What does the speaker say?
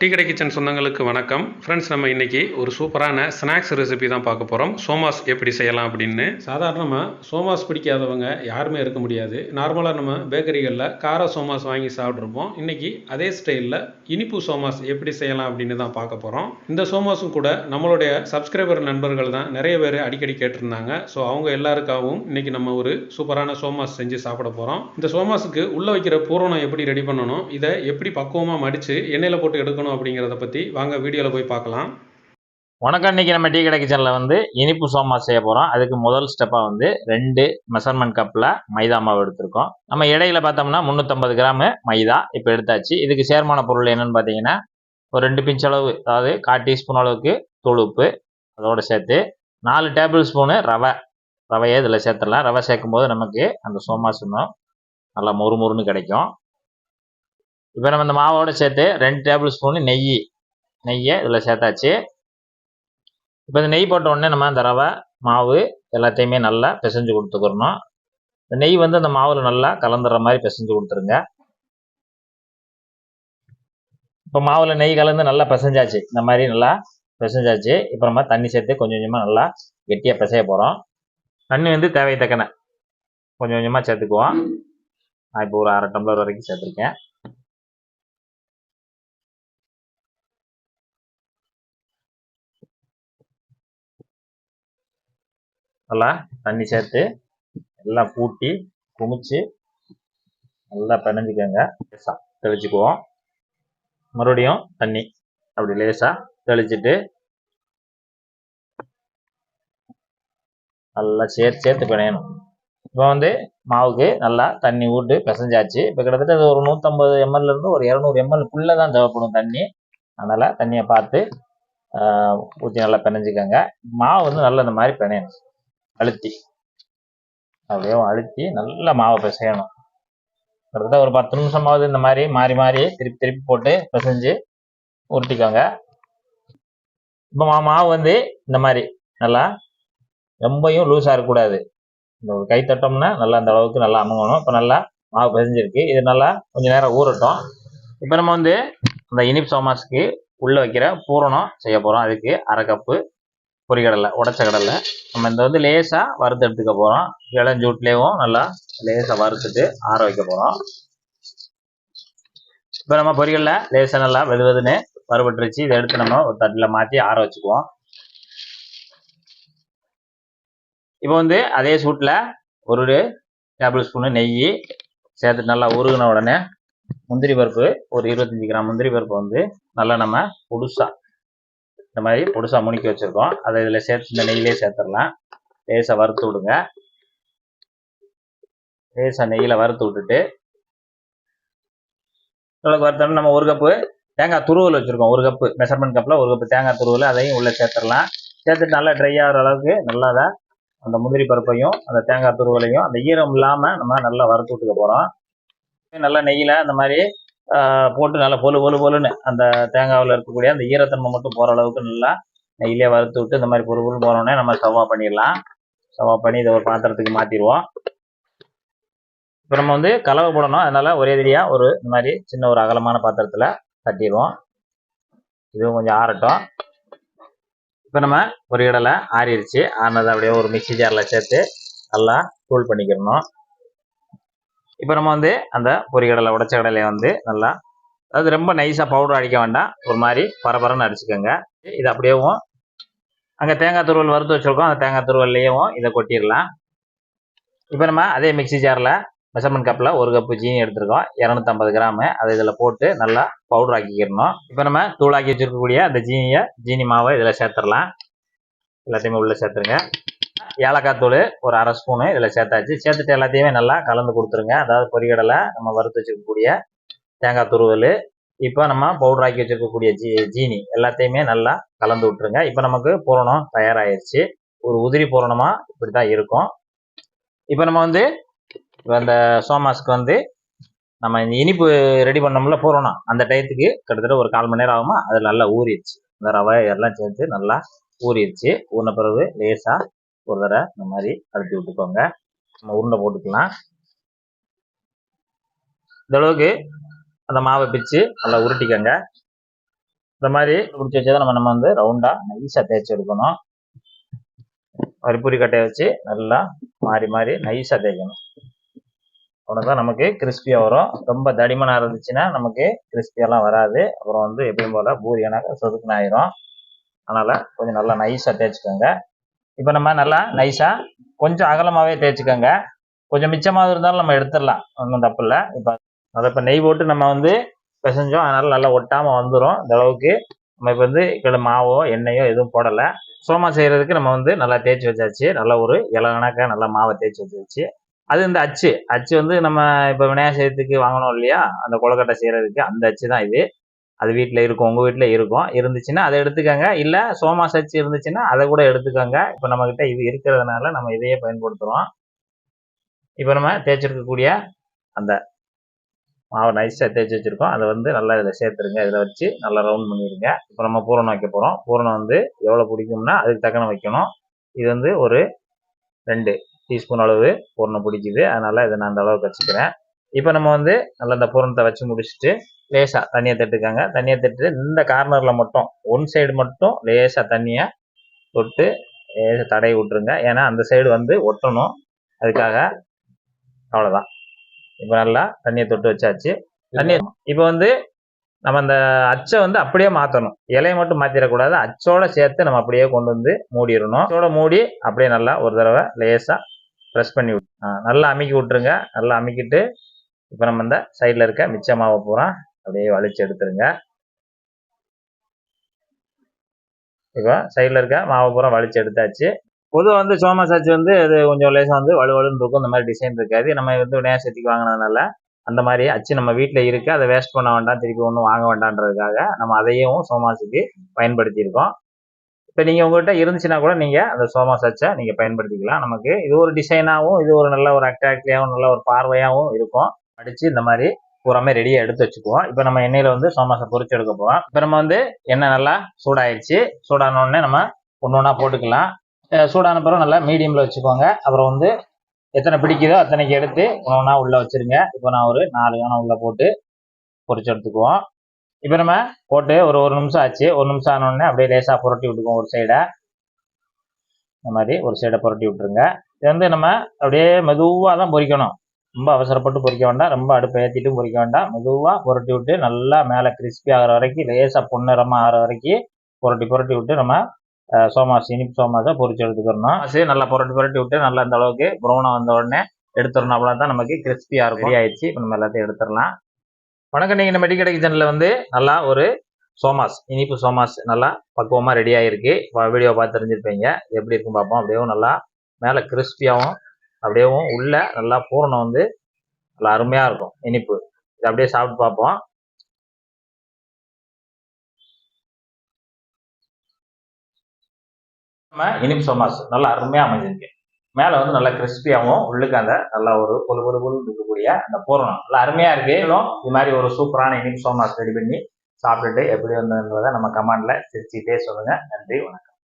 Tea கடை kitchen சொந்தங்களுக்கு வணக்கம். ஃப்ரெண்ட்ஸ் நம்ம இன்றைக்கி ஒரு சூப்பரான ஸ்நாக்ஸ் ரெசிபி தான் பார்க்க போகிறோம் சோமாஸ் எப்படி செய்யலாம் அப்படின்னு. சாதாரணமாக சோமாஸ் பிடிக்காதவங்க யாருமே இருக்க முடியாது. நார்மலாக நம்ம பேக்கரிகளில் கார சோமாஸ் வாங்கி சாப்பிட்ருப்போம். இன்றைக்கி அதே ஸ்டைலில் இனிப்பு சோமாஸ் எப்படி செய்யலாம் அப்படின்னு தான் பார்க்க போகிறோம் இந்த சோமாஸும் கூட நம்மளுடைய சப்ஸ்கிரைபர் நண்பர்கள் தான் நிறைய பேர் அடிக்கடி கேட்டிருந்தாங்க. ஸோ அவங்க எல்லாருக்காகவும் இன்றைக்கி நம்ம ஒரு சூப்பரான சோமாஸ் செஞ்சு சாப்பிட போகிறோம் இந்த சோமாஸுக்கு உள்ளே வைக்கிற பூரணம் எப்படி ரெடி பண்ணணும்? இதை எப்படி பக்குவமாக மடித்து எண்ணெயில் போட்டு எடுக்கணும்? அப்படிங்கிறத பற்றி வாங்க வீடியோவில் போய் பார்க்கலாம். வணக்கம் இன்னைக்கு நம்ம டீ கடை கிச்சனில் வந்து இனிப்பு சோமா செய்ய போகிறோம் அதுக்கு முதல் ஸ்டெப்பாக வந்து ரெண்டு மெஷர்மெண்ட் கப்பில் மைதா மாவு எடுத்திருக்கோம். நம்ம இடையில பார்த்தோம்னா முந்நூற்றம்பது கிராமு மைதா இப்போ எடுத்தாச்சு. இதுக்கு சேர்மான பொருள் என்னன்னு பார்த்தீங்கன்னா ஒரு ரெண்டு பிஞ்ச் அளவு அதாவது கால் டீஸ்பூன் அளவுக்கு தொழுப்பு அதோடு சேர்த்து நாலு டேபிள் ஸ்பூனு ரவை ரவையை இதில் சேர்த்துடலாம். ரவை சேர்க்கும் போது நமக்கு அந்த சோமாஸ் இன்னும் நல்லா மொறுமொறுன்னு கிடைக்கும். இப்போ நம்ம இந்த மாவோட சேர்த்து ரெண்டு டேபிள் ஸ்பூன் நெய் நெய்யை இதில் சேர்த்தாச்சு. இப்போ இந்த நெய் போட்ட உடனே நம்ம அந்த ரவை மாவு எல்லாத்தையுமே நல்லா பிசைஞ்சு கொடுத்துக்கிறணும் இந்த நெய் வந்து அந்த மாவில் நல்லா கலந்துடுற மாதிரி பிசைஞ்சு கொடுத்துருங்க. இப்போ மாவில் நெய் கலந்து நல்லா பிசைஞ்சாச்சு. இந்த மாதிரி நல்லா பிசைஞ்சாச்சு. இப்போ நம்ம தண்ணி சேர்த்து கொஞ்சம் கொஞ்சமாக நல்லா கெட்டியாக பிசைய போகிறோம் தண்ணி வந்து தேவை தக்கன. கொஞ்சம் கொஞ்சமாக சேர்த்துக்குவோம். நான் இப்போ ஒரு அரை டம்ளர் வரைக்கும் சேர்த்துருக்கேன். நல்லா தண்ணி சேர்த்து எல்லாம் கூட்டி குமிச்சு நல்லா பிணைஞ்சிக்கோங்க. லேசாக தெளிச்சுக்குவோம். மறுபடியும் தண்ணி அப்படி லேசாக தெளிச்சுட்டு நல்லா சேர்த்து சேர்த்து பிணையணும். இப்போ வந்து மாவுக்கு நல்லா தண்ணி விட்டு பிசைஞ்சாச்சு. இப்போ கிட்டத்தட்ட அது ஒரு நூற்றம்பது எம்எல்லேருந்து ஒரு இரநூறு எம்எல்க்குள்ளே தான் தேவைப்படும் தண்ணி. அதனால் தண்ணியை பார்த்து ஊற்றி நல்லா பிணைஞ்சிக்கோங்க. மாவு வந்து நல்லா இந்த மாதிரி பிணையணும். அழுத்தி. அப்படியே அழுத்தி நல்லா மாவை பிசையணும். கிட்டத்தட்ட ஒரு பத்து நிமிஷமாவது இந்த மாதிரி மாறி மாறி திருப்பி திருப்பி போட்டு பிசைஞ்சு உருட்டிக்கோங்க. இப்போ மா மாவு வந்து இந்த மாதிரி நல்லா ரொம்பையும் லூஸாக இருக்கக்கூடாது. இந்த ஒரு கை தட்டோம்னா நல்லா அந்த அளவுக்கு நல்லா அமுங்கணும். இப்போ நல்லா மாவு பிசைஞ்சிருக்கு. இது நல்லா கொஞ்சம் நேரம் ஊறட்டும். இப்போ நம்ம வந்து அந்த இனிப் சோமாஸ்க்கு உள்ளே வைக்கிற பூரணம் செய்ய போகிறோம் அதுக்கு அரை கப்பு பொறிகடலை உடச்ச கடலை நம்ம இந்த வந்து லேசாக வறுத்து எடுத்துக்க போகிறோம் இளஞ்சூட்லேயும் நல்லா லேசாக வறுத்துட்டு ஆற வைக்க போகிறோம் இப்போ நம்ம பொரிகளில் லேசாக நல்லா வெது வெதுன்னு வறுபட்டுருச்சு. இதை எடுத்து நம்ம ஒரு தட்டில் மாற்றி ஆற வச்சுக்குவோம். இப்போ வந்து அதே சூட்டில் ஒரு டேபிள் ஸ்பூனு நெய் சேர்த்துட்டு நல்லா உருகின உடனே முந்திரி பருப்பு ஒரு இருபத்தஞ்சி கிராம் முந்திரி பருப்பு வந்து நல்லா நம்ம புதுசாக இந்த மாதிரி பொடுசாக முணுக்கி வச்சுருக்கோம். அதை இதில் சேர்த்து இந்த நெய்யிலே சேர்த்துடலாம். லேசாக வறுத்து விடுங்க. லேசாக நெய்யில் வறுத்து விட்டுட்டு இவ்வளோக்கு வறுத்தோம்னா நம்ம ஒரு கப்பு தேங்காய் துருவல் வச்சுருக்கோம். ஒரு கப்பு மெஷர்மெண்ட் கப்பில் ஒரு கப்பு தேங்காய் துருவல் அதையும் உள்ளே சேர்த்துடலாம். சேர்த்துட்டு நல்லா ட்ரை ஆகிற அளவுக்கு நல்லா அதை அந்த முந்திரி பருப்பையும் அந்த தேங்காய் துருவலையும் அந்த ஈரம் இல்லாமல் நம்ம நல்லா வறுத்து விட்டுக்க போகிறோம் நல்லா நெய்யில் அந்த மாதிரி போட்டு நல்லா பொலு பொலு பொலுன்னு அந்த தேங்காவில் இருக்கக்கூடிய அந்த ஈரத்தன்மை மட்டும் போகிற அளவுக்கு நல்லா நெய்யிலே வறுத்து விட்டு இந்த மாதிரி பொரு பொருள் போனோடனே நம்ம சவா பண்ணிடலாம். சவா பண்ணி இதை ஒரு பாத்திரத்துக்கு மாற்றிடுவோம் இப்போ நம்ம வந்து கலவை போடணும். அதனால் ஒரே தெரியாக ஒரு இந்த மாதிரி சின்ன ஒரு அகலமான பாத்திரத்தில் தட்டிடுவோம். இதுவும் கொஞ்சம் ஆறட்டும். இப்போ நம்ம ஒரு இடலை ஆறிடுச்சு. ஆறினதை அப்படியே ஒரு மிக்சி ஜாரில் சேர்த்து நல்லா தூள் பண்ணிக்கிறணும் இப்போ நம்ம வந்து அந்த பொரிகடலை உடச்ச கடலையை வந்து நல்லா அது ரொம்ப நைஸாக பவுடர் அடிக்க வேண்டாம். ஒரு மாதிரி பரபரன்னு அடிச்சுக்கோங்க. இது அப்படியேவும் அங்கே தேங்காய் துருவல் வறுத்து வச்சுருக்கோம். அந்த தேங்காய் துருவல்லையும் இதை கொட்டிடலாம். இப்போ நம்ம அதே மிக்சி ஜாரில் மெஷர்மெண்ட் கப்பில் ஒரு கப்பு ஜீனி எடுத்துருக்கோம். இரநூத்தம்பது கிராமு. அதை இதில் போட்டு நல்லா பவுடர் ஆக்கிக்கிறணும் இப்போ நம்ம தூளாக்கி வச்சுருக்கக்கூடிய அந்த ஜீனியை ஜீனி மாவை இதில் சேர்த்துடலாம். எல்லாத்தையுமே உள்ளே சேர்த்துருங்க. ஏலக்காய் தூள் ஒரு அரை ஸ்பூனு இதில் சேர்த்தாச்சு. சேர்த்துட்டு எல்லாத்தையுமே நல்லா கலந்து கொடுத்துருங்க. அதாவது பொரிகடலை நம்ம வறுத்து வச்சுக்கக்கூடிய தேங்காய் துருவல் இப்போ நம்ம பவுடர் ஆக்கி வச்சுருக்கக்கூடிய ஜீ ஜீனி எல்லாத்தையுமே நல்லா கலந்து விட்டுருங்க. இப்போ நமக்கு பூரணம் தயாராகிருச்சு ஒரு உதிரி பூரணமாக இப்படி தான் இருக்கும். இப்போ நம்ம வந்து அந்த சோமாஸ்க்கு வந்து நம்ம இந்த இனிப்பு ரெடி பண்ணோம்ல பூரணம் அந்த டயத்துக்கு கிட்டத்தட்ட ஒரு கால் மணி நேரம் ஆகுமா? அது நல்லா ஊறிடுச்சு. இந்த ரவை எல்லாம் சேர்த்து நல்லா ஊறிடுச்சு. ஊறின பிறகு லேசாக ஒரு தடவை இந்த மாதிரி அழுத்தி விட்டுக்கோங்க. நம்ம உருண்டை போட்டுக்கலாம். இந்த அளவுக்கு அந்த மாவை பிச்சு நல்லா உருட்டிக்கோங்க. இந்த மாதிரி பிடிச்சி வச்சதை நம்ம நம்ம வந்து ரவுண்டா நைஸாக தேய்ச்சி எடுக்கணும். வரிப்பூரி கட்டையை வச்சு நல்லா மாறி மாறி நைஸாக தேய்க்கணும். தான் நமக்கு கிறிஸ்பியாக வரும். ரொம்ப தடிமனாக இருந்துச்சுன்னா நமக்கு கிறிஸ்பியெல்லாம் வராது. அப்புறம் வந்து எப்பயும் போல் பூரியனாக சொதுக்குன்னு ஆயிரும். அதனால் கொஞ்சம் நல்லா நைஸாக தேய்ச்சிக்கோங்க. இப்போ நம்ம நல்லா நைஸாக கொஞ்சம் அகலமாகவே தேய்ச்சிக்கோங்க. கொஞ்சம் மிச்சமாக இருந்தாலும் நம்ம எடுத்துடலாம். ஒன்றும் தப்பு இல்லை. இப்போ அதை இப்போ நெய் போட்டு நம்ம வந்து பிசைஞ்சோம். அதனால் நல்லா ஒட்டாமல் வந்துடும் இந்த அளவுக்கு நம்ம இப்போ வந்து இக்கட மாவோ எண்ணெயோ எதுவும் போடலை. சோமா செய்கிறதுக்கு நம்ம வந்து நல்லா தேய்ச்சி வச்சாச்சு. நல்ல ஒரு இலகணக்காக நல்லா மாவை தேய்ச்சி வச்சாச்சு. அது இந்த அச்சு. அச்சு வந்து நம்ம இப்போ விநாயகர் செய்யறதுக்கு வாங்கணும் இல்லையா? அந்த கொலக்கட்டை செய்கிறதுக்கு அந்த அச்சு தான் இது. அது வீட்டில் இருக்கும் உங்கள் வீட்டில் இருக்கும். இருந்துச்சுன்னா அதை எடுத்துக்கோங்க. இல்லை சோமா சச்சி இருந்துச்சுன்னா அதை கூட எடுத்துக்கோங்க. இப்போ நம்மக்கிட்ட இது இருக்கிறதுனால நம்ம இதையே பயன்படுத்துகிறோம் இப்போ நம்ம தேய்ச்சிருக்கக்கூடிய அந்த மாவை நைஸாக தேய்ச்சி வச்சுருக்கோம். அதை வந்து நல்லா இதில் சேர்த்துருங்க. இதில் வச்சு நல்லா ரவுண்ட் பண்ணிடுங்க. இப்போ நம்ம பூரணம் வைக்க போகிறோம் பூரணம் வந்து எவ்வளோ பிடிக்கும்னா அதுக்கு தக்கன வைக்கணும். இது வந்து ஒரு ரெண்டு டீஸ்பூன் அளவு பூரணம் பிடிக்குது. அதனால் இதை நான் அந்த அளவுக்கு வச்சுக்கிறேன். இப்போ நம்ம வந்து நல்லா இந்த பூரணத்தை வச்சு முடிச்சுட்டு லேசாக தண்ணியை தட்டுக்காங்க. தண்ணியை தட்டு இந்த கார்னரில் மட்டும் ஒன் சைடு மட்டும் லேசாக தண்ணியை தொட்டு லேசாக தடை விட்டுருங்க. ஏன்னா அந்த சைடு வந்து ஒட்டணும். அதுக்காக அவ்வளோதான் இப்போ நல்லா தண்ணியை தொட்டு வச்சாச்சு. தண்ணியை இப்போ வந்து நம்ம அந்த அச்சை வந்து அப்படியே மாற்றணும் இலையை மட்டும் மாற்றிடக்கூடாது அச்சோட சேர்த்து நம்ம அப்படியே கொண்டு வந்து மூடிடணும். அச்சோட மூடி அப்படியே நல்லா ஒரு தடவை லேசாக ப்ரெஸ் பண்ணி விட் நல்லா அமுக்கி விட்டுருங்க. நல்லா அமுக்கிட்டு இப்போ நம்ம இந்த சைடில் இருக்க மிச்சமாவை பூரா அப்படியே வலிச்சு எடுத்துருங்க. இப்போ சைடில் இருக்க மாவை பூரா வலிச்சு எடுத்தாச்சு. பொதுவாக வந்து சோமாஸ் அச்சு வந்து அது கொஞ்சம் லேசாக வந்து வலுவலுன்னு இருக்கும். இந்த மாதிரி டிசைன் இருக்காது. நம்ம வந்து விநாயகர் சதுர்த்திக்கு வாங்கினதுனால அந்த மாதிரி அச்சு நம்ம வீட்டில் இருக்குது அதை வேஸ்ட் பண்ண வேண்டாம். திருப்பி ஒன்றும் வாங்க வேண்டான்றதுக்காக நம்ம அதையும் சோமாசுக்கு பயன்படுத்தியிருக்கோம். இப்போ நீங்கள் உங்கள்கிட்ட இருந்துச்சுன்னா கூட நீங்கள் அந்த சோமாஸ் அச்சை நீங்கள் பயன்படுத்திக்கலாம். நமக்கு இது ஒரு டிசைனாகவும் இது ஒரு நல்ல ஒரு அட்ராக்டிவாகவும் நல்ல ஒரு பார்வையாகவும் இருக்கும். அடித்து இந்த மாதிரி பூராமே ரெடியாக எடுத்து வச்சுக்குவோம். இப்போ நம்ம எண்ணெயில் வந்து சோமாசம் பொறிச்சு எடுக்க போகிறோம் இப்போ நம்ம வந்து எண்ணெய் நல்லா சூடாயிடுச்சு சூடான உடனே நம்ம ஒன்று ஒன்றா போட்டுக்கலாம். சூடான பிறகு நல்லா மீடியமில் வச்சுக்கோங்க. அப்புறம் வந்து எத்தனை பிடிக்குதோ அத்தனைக்கு எடுத்து ஒன்று ஒன்றா உள்ளே வச்சுருங்க. இப்போ நான் ஒரு நாலு கணம் உள்ளே போட்டு பொறிச்சு எடுத்துக்குவோம். இப்போ நம்ம போட்டு ஒரு ஒரு நிமிஷம் ஆச்சு. ஒரு நிமிஷம் ஆனோடனே அப்படியே லேசாக புரட்டி விட்டுக்குவோம் ஒரு சைடை இந்த மாதிரி ஒரு சைடை புரட்டி விட்டுருங்க. இது வந்து நம்ம அப்படியே மெதுவாக தான் பொரிக்கணும். ரொம்ப அவசரப்பட்டு பொறிக்க வேண்டாம். ரொம்ப அடுப்பை ஏற்றிட்டும் பொறிக்க வேண்டாம். மெதுவாக புரட்டி விட்டு நல்லா மேலே கிறிஸ்பி ஆகிற வரைக்கும் லேசாக பொன்னிறமாக ஆகிற வரைக்கும் புரட்டி புரட்டி விட்டு நம்ம சோமாஸ் இனிப்பு சோமாஸை பொறிச்சு எடுத்துக்கிறணும் அது நல்லா புரட்டி புரட்டி விட்டு நல்லா இந்த அளவுக்கு ப்ரௌனாக வந்த உடனே எடுத்துடணும். அப்படின்னா தான் நமக்கு கிறிஸ்பியாக இருக்கும். ரெடி ஆயிடுச்சு. இப்போ நம்ம எல்லாத்தையும் எடுத்துடலாம். வணக்கம். நீங்கள் நம்ம மெடிக்கடை கிச்சனில் வந்து நல்லா ஒரு சோமாஸ் இனிப்பு சோமாஸ் நல்லா பக்குவமாக ரெடி ஆகிருக்கு வீடியோ பார்த்து தெரிஞ்சிருப்பீங்க. எப்படி இருக்கும் பார்ப்போம். அப்படியே நல்லா மேலே கிறிஸ்பியாகவும் அப்படியேவும் உள்ள நல்லா பூரணம் வந்து நல்லா அருமையாக இருக்கும். இனிப்பு. இது அப்படியே சாப்பிட்டு பார்ப்போம். நம்ம இனிப்பு சோமாஸ் நல்லா அருமையாக அமைஞ்சிருக்கு. மேலே வந்து நல்லா கிறிஸ்பியாகவும் உள்ளுக்கு அந்த நல்லா ஒரு பொழு பொழு பொழு இருக்கக்கூடிய அந்த பூரணம். நல்லா அருமையாக இருக்கு. இன்னும் இது மாதிரி ஒரு சூப்பரான இனிப்பு சோமாஸ் ரெடி பண்ணி சாப்பிட்டுட்டு எப்படி வந்ததுன்றதை நம்ம கமாண்டில் சிரிச்சுக்கிட்டே சொல்லுங்கள் நன்றி வணக்கம்.